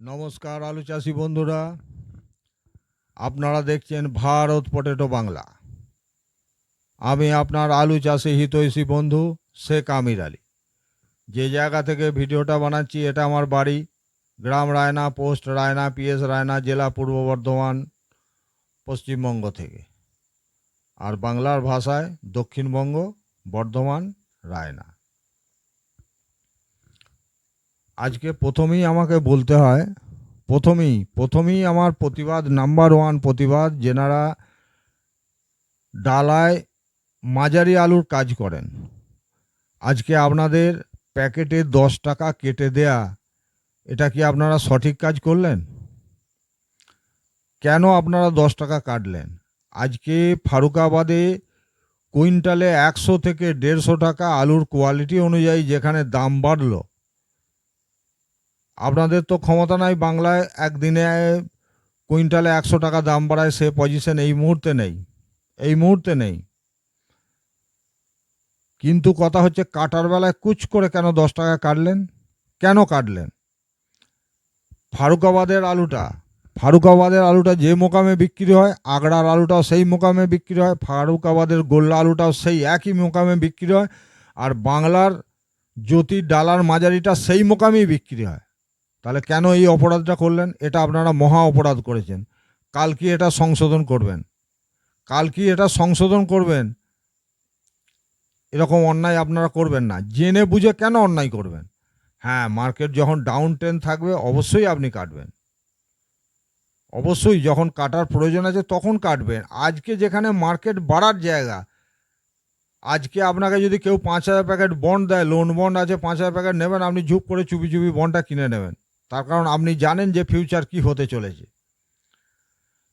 নমস্কার আলু চাষি বন্ধুরা। আপনারা দেখছেন ভারত পটেটো বাংলা। আমি আপনার আলু চাষি হিতৈষী বন্ধু শেখ আমির আলী। যে জায়গা থেকে ভিডিওটা বানাচ্ছি, এটা আমার বাড়ি। গ্রাম রায়না, পোস্ট রায়না, পিএস রায়না, জেলা পূর্ব বর্ধমান, পশ্চিমবঙ্গ থেকে। আর বাংলার ভাষায় দক্ষিণবঙ্গ, বর্ধমান, রায়না। আজকে প্রথমেই আমাকে বলতে হয়, প্রথমেই প্রথমেই আমার প্রতিবাদ নাম্বার ওয়ান প্রতিবাদ, যেনারা ডালায় মাঝারি আলুর কাজ করেন। আজকে আপনাদের প্যাকেটে দশ টাকা কেটে দেয়া, এটা কি আপনারা সঠিক কাজ করলেন? কেন আপনারা দশ টাকা কাটলেন? আজকে ফারুকাবাদে কুইন্টালে একশো থেকে দেড়শো টাকা আলুর কোয়ালিটি অনুযায়ী যেখানে দাম বাড়লো আপনাদের তো ক্ষমতা নাই বাংলায়, একদিনে কুইন্টালে একশো টাকা দাম বাড়ায় সে পজিশন এই মুহূর্তে নেই, এই মুহূর্তে নেই। কিন্তু কথা হচ্ছে কাটার বেলায় কুচ করে কেন দশ টাকা কাটলেন? কেন কাটলেন? ফারুকাবাদের আলুটা ফারুকাবাদের আলুটা যে মোকামে বিক্রি হয় আগড়ার আলুটাও সেই মোকামে বিক্রি হয়, ফারুকাবাদের গোল্লা আলুটাও সেই একই মোকামে বিক্রি হয়, আর বাংলার জ্যোতির ডালার মাঝারিটা সেই মোকামেই বিক্রি হয়। তাহলে কেন এই অপরাধটা করলেন? এটা আপনারা মহা অপরাধ করেছেন। কাল কি এটা সংশোধন করবেন? কাল কি এটা সংশোধন করবেন? এরকম অন্যায় আপনারা করবেন না। জেনে বুঝে কেন অন্যায় করবেন? হ্যাঁ মার্কেট যখন ডাউন ট্রেন থাকবে, অবশ্যই আপনি কাটবেন। অবশ্যই যখন কাটার প্রয়োজন আছে তখন কাটবেন। আজকে যেখানে মার্কেট বাড়ার জায়গা, আজকে আপনাকে যদি কেউ পাঁচ হাজার প্যাকেট বন্ড দেয়, লোন বন্ড আছে, পাঁচ হাজার প্যাকেট নেবেন, আপনি ঝুপ করে চুপি চুপি বন্ডটা কিনে নেবেন। তার কারণ আপনি জানেন যে ফিউচার কি হতে চলেছে।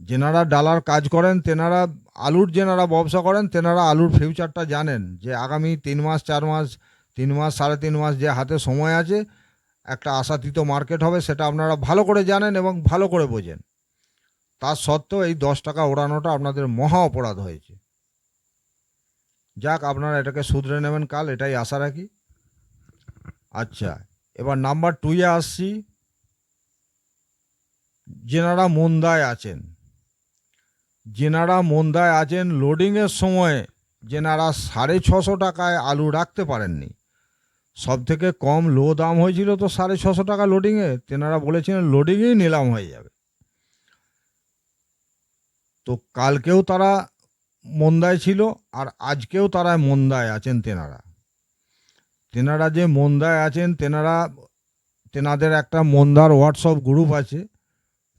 যেনারা ডালার কাজ করেন, তেনারা আলুর যেনারা ব্যবসা করেন, তেনারা আলুর ফিউচারটা জানেন যে আগামী তিন মাস, চার মাস, তিন মাস, সাড়ে তিন মাস যে হাতে সময় আছে, একটা আশাতীত মার্কেট হবে, সেটা আপনারা ভালো করে জানেন এবং ভালো করে বোঝেন। তার সত্ত্বেও এই দশ টাকা ওড়ানোটা আপনাদের মহা অপরাধ হয়েছে। যাক, আপনারা এটাকে শুধরে নেবেন কাল, এটাই আশা রাখি। আচ্ছা এবার নাম্বার টুয়ে আসছি। যেনারা মন্দায় আছেন। যেনারা মন্দায় আছেন লোডিংয়ের সময় যেনারা সাড়ে ছশো টাকায় আলু রাখতে পারেননি। সব থেকে কম লো দাম হয়েছিল তো সাড়ে ছশো টাকা লোডিংয়ে তেনারা বলেছিলেন লোডিংয়েই নিলাম হয়ে যাবে। তো কালকেও তারা মন্দায় ছিল আর আজকেও তারা মন্দায় আছেন তেনারা। তেনারা যে মন্দায় আছেন, তেনারা, তেনাদের একটা মন্দার হোয়াটসঅ্যাপ গ্রুপ আছে।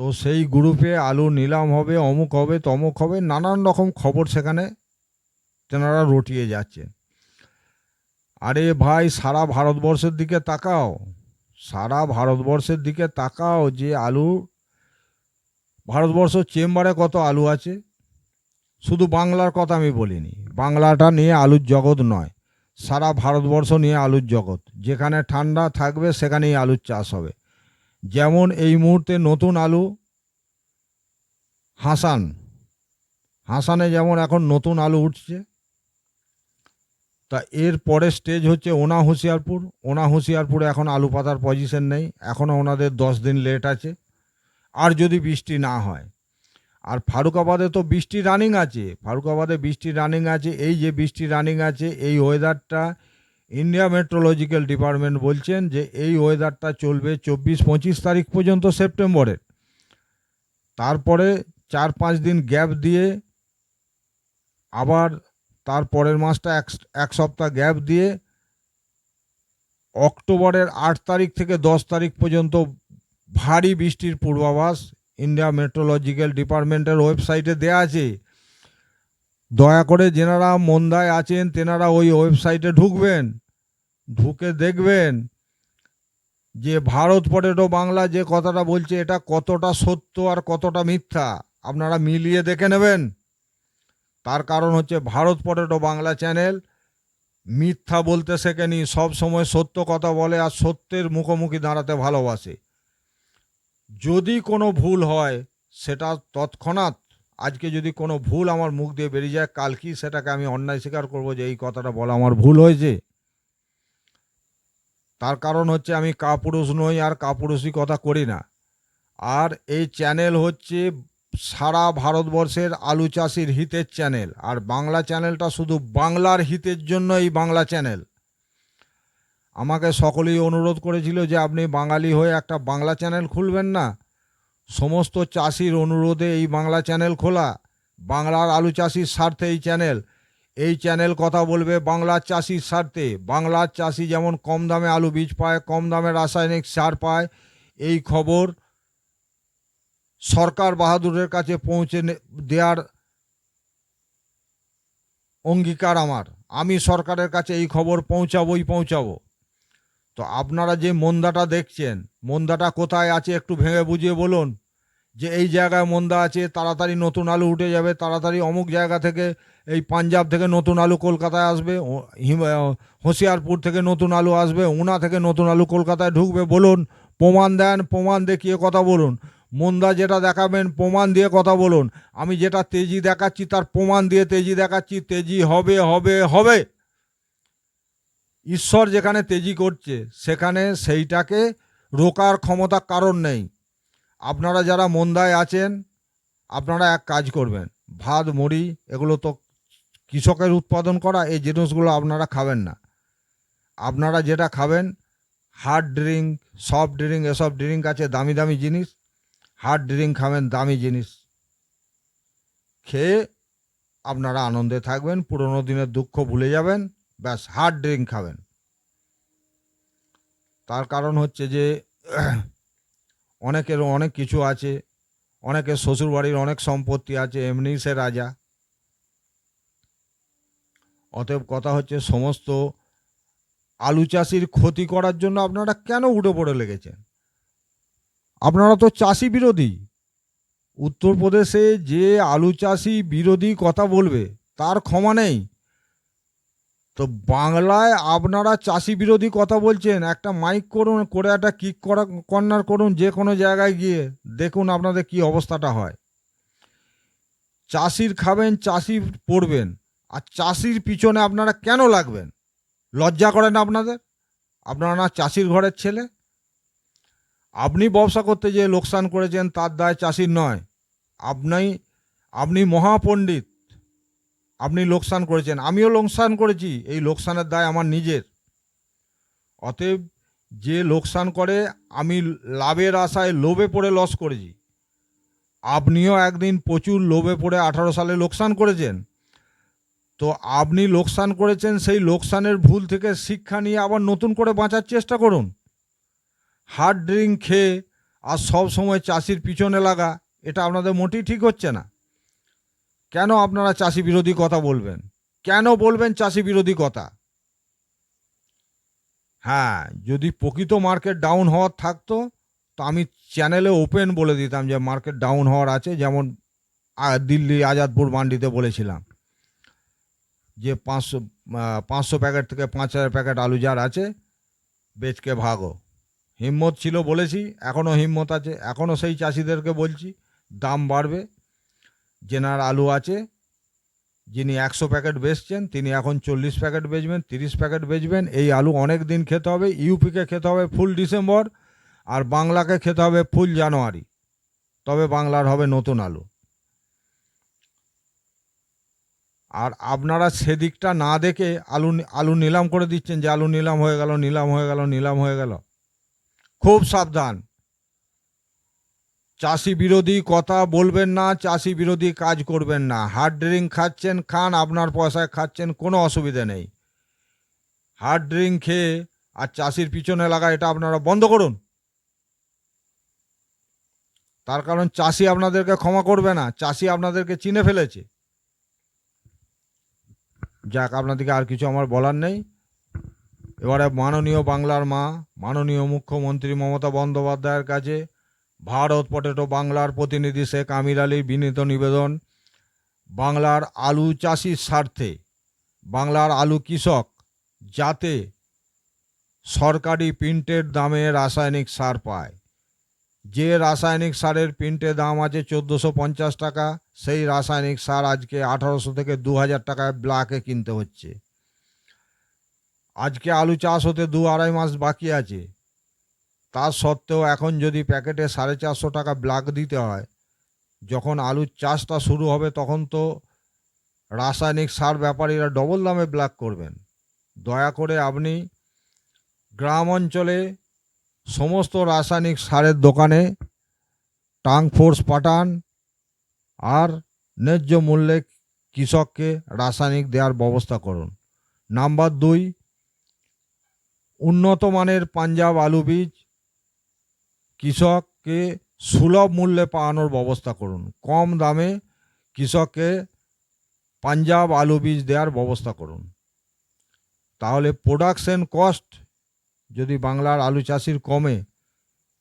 তো সেই গ্রুপে আলু নিলাম হবে, অমুক হবে, তমুক হবে, নানান রকম খবর সেখানে তেনারা রটিয়ে যাচ্ছে। আরে ভাই, সারা ভারতবর্ষের দিকে তাকাও, সারা ভারতবর্ষের দিকে তাকাও যে আলু, ভারতবর্ষ চেম্বারে কত আলু আছে? শুধু বাংলার কথা আমি বলিনি, বাংলাটা নিয়ে আলুর জগৎ নয়, সারা ভারতবর্ষ নিয়ে আলুর জগৎ। যেখানে ঠান্ডা থাকবে, সেখানেই আলুর চাষ হবে। যেমন এই মুহূর্তে নতুন আলু, হাসান। হাসানে যেমন এখন নতুন আলু উঠছে, তা এর পরের স্টেজ হচ্ছে ওনা হুঁশিয়ারপুর। ওনা হুঁশিয়ারপুরে এখন আলু পাতার পজিশন নেই, এখনও ওনাদের দশ দিন লেট আছে। আর যদি বৃষ্টি না হয়, আর ফারুকাবাদে তো বৃষ্টি রানিং আছে, ফারুকাবাদে বৃষ্টি রানিং আছে, এই যে বৃষ্টি রানিং আছে, এই ওয়েদারটা ইন্ডিয়া মেট্রোলজিক্যাল ডিপার্টমেন্ট বলছেন যে এই ওয়েদারটা চলবে চব্বিশ পঁচিশ তারিখ পর্যন্ত সেপ্টেম্বরের তারপরে চার পাঁচ দিন গ্যাপ দিয়ে আবার তার পরের মাসটা এক এক সপ্তাহ গ্যাপ দিয়ে অক্টোবরের আট তারিখ থেকে দশ তারিখ পর্যন্ত ভারী বৃষ্টির পূর্বাভাস ইন্ডিয়া মেট্রোলজিক্যাল ডিপার্টমেন্টের ওয়েবসাইটে দেয়া আছে। দয়া করে যেনারা মন্দায় আছেন, তেনারা ওই ওয়েবসাইটে ঢুকবেন। ঢুকে দেখবেন যে ভারত পটেটো বাংলা যে কথাটা বলছে, এটা কতটা সত্য আর কতটা মিথ্যা, আপনারা মিলিয়ে দেখে নেবেন। তার কারণ হচ্ছে ভারত পটেটো বাংলা চ্যানেল মিথ্যা বলতে শেখেনি, সব সময় সত্য কথা বলে আর সত্যের মুখোমুখি দাঁড়াতে ভালোবাসে। যদি কোনো ভুল হয়, সেটা তৎক্ষণাৎ, আজকে যদি কোনো ভুল আমার মুখ দিয়ে বেরিয়ে যায় কালকেই সেটাকে আমি অন্যায় স্বীকার করব যে এই কথাটা বলা আমার ভুল হয়েছে? তার কারণ হচ্ছে আমি কাপুরুষ নই আর কাপুরুষই কথা করি না। আর এই চ্যানেল হচ্ছে সারা ভারতবর্ষের আলু চাষির হিতের চ্যানেল। আর বাংলা চ্যানেলটা শুধু বাংলার হিতের জন্য এই বাংলা চ্যানেল। আমাকে সকলেই অনুরোধ করেছিল যে আপনি বাঙালি হয়ে একটা বাংলা চ্যানেল খুলবেন না। সমস্ত চাষির অনুরোধে এই বাংলা চ্যানেল খোলা। বাংলার আলু চাষির স্বার্থে এই চ্যানেল। এই চ্যানেল কথা বলবে বাংলার চাষির স্বার্থে বাংলার চাষি যেমন কম দামে আলু বীজ পায়, কম দামে রাসায়নিক সার পায়। এই খবর সরকার বাহাদুরের কাছে পৌঁছে দেওয়ার অঙ্গীকার আমার। আমি সরকারের কাছে এই খবর পৌঁছাবই পৌঁছাবো। তো আপনারা যে মন্দাটা দেখছেন, মন্দাটা কোথায় আছে একটু ভেঙে বুঝিয়ে বলুন। যে এই জায়গায় মন্দা আছে, তাড়াতাড়ি নতুন আলু উঠে যাবে, তাড়াতাড়ি অমুক জায়গা থেকে এই পাঞ্জাব থেকে নতুন আলু কলকাতায় আসবে হোশিয়ারপুর থেকে নতুন আলু আসবে, উনা থেকে নতুন আলু কলকাতায় ঢুকবে। বলুন, প্রমাণ দেন, প্রমাণ দেখিয়ে কথা বলুন। মন্দা যেটা দেখাবেন, প্রমাণ দিয়ে কথা বলুন। আমি যেটা তেজি দেখাচ্ছি, তার প্রমাণ দিয়ে তেজি দেখাচ্ছি। তেজি হবে হবে হবে। ঈশ্বর যেখানে তেজি করছে, সেখানে সেইটাকে রোকার ক্ষমতা কারণ নেই। আপনারা যারা মন্দায় আছেন, আপনারা এক কাজ করবেন। ভাত, মুড়ি, এগুলো তো কৃষকের উৎপাদন করা এই জিনিসগুলো আপনারা খাবেন না। আপনারা যেটা খাবেন হার্ড ড্রিঙ্ক সফট ড্রিঙ্ক এসব ড্রিঙ্ক আছে, দামি দামি জিনিস। হার্ড ড্রিঙ্ক খাবেন, দামি জিনিস। খেয়ে আপনারা আনন্দে থাকবেন, পুরোনো দিনের দুঃখ ভুলে যাবেন, ব্যাস হার্ড ড্রিঙ্ক খাবেন। তার কারণ হচ্ছে যে, অনেকের অনেক কিছু আছে, অনেকের শ্বশুরবাড়ির অনেক সম্পত্তি আছে এমনি সে রাজা। অতএব কথা হচ্ছে সমস্ত আলু চাষির ক্ষতি করার জন্য আপনারা কেন উঠে পড়ে লেগেছেন? আপনারা তো চাষি বিরোধী। উত্তরপ্রদেশে যে আলু চাষি বিরোধী কথা বলবে, তার ক্ষমা নেই। তো বাংলায় আপনারা চাষি বিরোধী কথা বলছেন, একটা মাইক করুন, করে একটা কিক করা, কর্নার করুন, যে কোনো জায়গায় গিয়ে দেখুন আপনাদের কি অবস্থাটা হয়। চাষির খাবেন, চাষি পড়বেন। আর চাষির পিছনে আপনারা কেন লাগবেন? লজ্জা করেন আপনাদের? আপনারা না চাষির ঘরের ছেলে? আপনি ব্যবসা করতে যে লোকসান করেছেন, তার দায় চাষির নয়। আপনি আপনি মহাপণ্ডিত। আপনি লোকসান করেছেন। আমিও লোকসান করেছি। এই লোকসানের দায় আমার নিজের। অতএব যে লোকসান করে, আমি লাভের আশায় লোভে পড়ে লস করেছি। আপনিও একদিন প্রচুর লোভে পড়ে আঠারো সালে লোকসান করেছেন। তো আপনি লোকসান করেছেন, সেই লোকসানের ভুল থেকে শিক্ষা নিয়ে আবার নতুন করে বাঁচার চেষ্টা করুন। হার্ড ড্রিঙ্ক খেয়ে আর সব সময় চাষির পিছনে লাগা, এটা আপনাদের মোটেই ঠিক হচ্ছে না। কেন আপনারা চাষি বিরোধী কথা বলবেন? কেন বলবেন চাষি বিরোধী কথা? হ্যাঁ যদি প্রকৃত মার্কেট ডাউন হওয়ার থাকতো, তো আমি চ্যানেলে ওপেন বলে দিতাম যে মার্কেট ডাউন হওয়ার আছে, যেমন দিল্লি আজাদপুর মান্ডিতে বলেছিলাম। যে পাঁচশো পাঁচশো প্যাকেট থেকে পাঁচ হাজার প্যাকেট আলু যার আছে, বেচকে ভাগো। হিম্মত ছিল বলেছি, এখনও হিম্মত আছে, এখনও সেই চাষিদেরকে বলছি, দাম বাড়বে। জেনার আলু আছে, যিনি একশো প্যাকেট বেচছেন, তিনি এখন চল্লিশ প্যাকেট বেচবেন, তিরিশ প্যাকেট বেচবেন। এই আলু অনেক দিন খেতে হবে, ইউপিকে খেতে হবে ফুল ডিসেম্বর, আর বাংলাকে খেতে হবে ফুল জানুয়ারি। তবে বাংলার হবে নতুন আলু। আর আপনারা সেদিকটা না দেখে আলু আলু নিলাম করে দিচ্ছেন যে আলু নিলাম হয়ে গেল, নিলাম হয়ে গেল, নিলাম হয়ে গেল। খুব সাবধান। চাষি বিরোধী কথা বলবেন না, চাষি বিরোধী কাজ করবেন না। হার্ড ড্রিঙ্ক খাচ্ছেন, খান, আপনার পয়সায় খাচ্ছেন, কোনো অসুবিধা নেই। হার্ড ড্রিঙ্ক খেয়ে আর চাষির পিছনে লাগা, এটা আপনারা বন্ধ করুন। তার কারণ চাষি আপনাদেরকে ক্ষমা করবে না, চাষি আপনাদেরকে চিনে ফেলেছে। যাক আপনাদেরকে আর কিছু আমার বলার নেই। এবারে মাননীয় বাংলার মা, মাননীয় মুখ্যমন্ত্রী মমতা বন্দ্যোপাধ্যায়ের কাছে ভারত পটেটো বাংলার প্রতিনিধি শেখ আমির আলীর বিনীত নিবেদন। বাংলার আলু চাষির স্বার্থে, বাংলার আলু কৃষক যাতে সরকারি প্রিন্টের দামে রাসায়নিক সার পায়। যে রাসায়নিক সারের প্রিন্টে দাম আছে চোদ্দোশো পঞ্চাশ টাকা, সেই রাসায়নিক সার আজকে আঠারোশো থেকে দু হাজার টাকায় ব্লাকে কিনতে হচ্ছে। আজকে আলু চাষ হতে দু আড়াই মাস বাকি আছে। তার সত্ত্বেও এখন যদি প্যাকেটে সাড়ে চারশো টাকা ব্লাক দিতে হয়, যখন আলুর চাষটা শুরু হবে তখন তো রাসায়নিক সার ব্যাপারীরা ডবল দামে ব্ল্যাক করবেন। দয়া করে আপনি গ্রাম অঞ্চলে সমস্ত রাসায়নিক সারের দোকানে টাং ফোর্স পাঠান আর ন্যায্য মূল্যে কৃষককে রাসায়নিক দেওয়ার ব্যবস্থা করুন। নাম্বার দুই, উন্নত মানের পাঞ্জাব আলু বীজ কৃষককে সুলভ মূল্যে পাওয়ানোর ব্যবস্থা করুন। কম দামে কৃষককে পাঞ্জাব আলু বীজ দেওয়ার ব্যবস্থা করুন। তাহলে প্রোডাকশন কস্ট যদি বাংলার আলু চাষির কমে,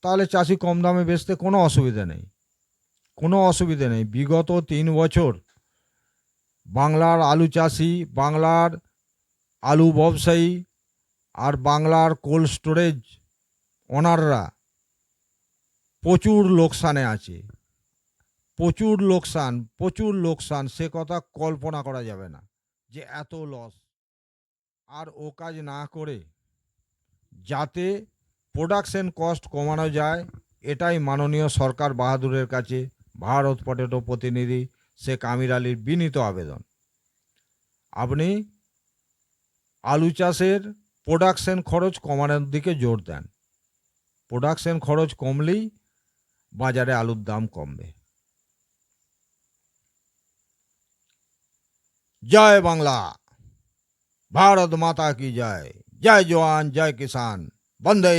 তাহলে চাষি কম দামে বেচতে কোনো অসুবিধা নেই। কোনো অসুবিধে নেই। বিগত তিন বছর বাংলার আলু চাষি, বাংলার আলু ব্যবসায়ী আর বাংলার কোল্ড স্টোরেজ ওনাররা প্রচুর লোকসানে আছে। প্রচুর লোকসান প্রচুর লোকসান, সে কথা কল্পনা করা যাবে না যে এত লস আর ও কাজ না করে যাতে প্রোডাকশন কস্ট কমানো যায়, এটাই মাননীয় সরকার বাহাদুরের কাছে ভারত পটেটো প্রতিনিধি শেখ আমির আলীর বিনীত আবেদন। আপনি আলু চাষের প্রোডাকশন খরচ কমানোর দিকে জোর দেন। প্রোডাকশন খরচ কমলেই বাজারে আলুর দাম কমবে। জয় বাংলা, ভারত মাতা কি জয়। জয় জওয়ান জয় কিষান বন্দে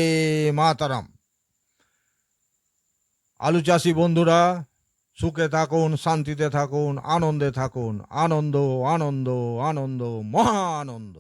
মাতারাম আলু চাষি বন্ধুরা সুখে থাকুন শান্তিতে থাকুন আনন্দে থাকুন আনন্দ আনন্দ আনন্দ মহা আনন্দ